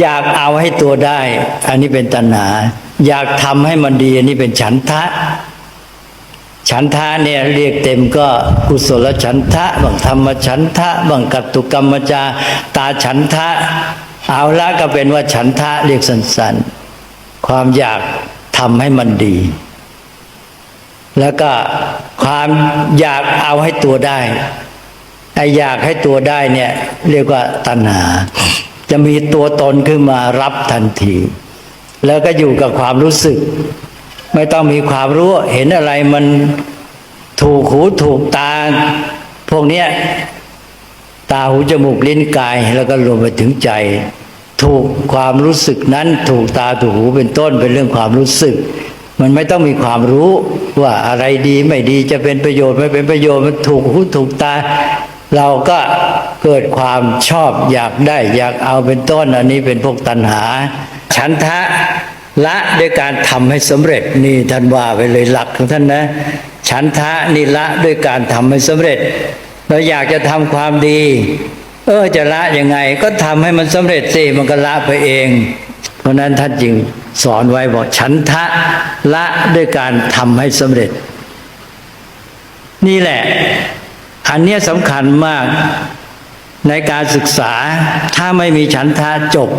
อยากเอาให้ตัวได้ อันนี้เป็นตัณหา อยากทำให้มันดี อันนี้เป็นฉันทะ ฉันทะเนี่ยเรียกเต็มก็กุศลฉันทะบางธรรมฉันทะบางกัตตุกรรมจาตาฉันทะ เอาละก็เป็นว่าฉันทะเรียกสั้นๆ ความอยากทำให้มันดี แล้วก็ความอยากเอาให้ตัวได้ไออยากให้ตัวได้เนี่ย เรียกว่าตัณหา จะมีตัวตนขึ้นมารับทันที แล้วก็อยู่กับความรู้สึก ไม่ต้องมีความรู้เห็นอะไรมันถูกหูถูกตา พวกเนี้ยตาหูจมูกลิ้นกายแล้วก็รวมไปถึงใจ ถูกความรู้สึกนั้น ถูกตาถูกหูเป็นต้นเป็นเรื่องความรู้สึก มันไม่ต้องมีความรู้ว่าอะไรดีไม่ดีจะเป็นประโยชน์ไม่เป็นประโยชน์มันถูกหูถูกตา เราก็เกิดความชอบอยากได้อยากเอาเป็นต้น อันนี้เป็นพวกตัณหา ฉันทะละด้วยการทำให้สำเร็จนี่ท่านว่าไปเลยหลักของท่านนะ ฉันทะนี่ละด้วยการทำให้สำเร็จ เราอยากจะทำความดี เออจะละยังไง ก็ทำให้มันสำเร็จสิมันก็ละไปเอง เพราะนั้นท่านจึงสอนไว้บอกฉันทะละด้วยการทำให้สำเร็จ นี่แหละ อันเนี้ยสำคัญมากในการศึกษาถ้าไม่มีฉันทะจบ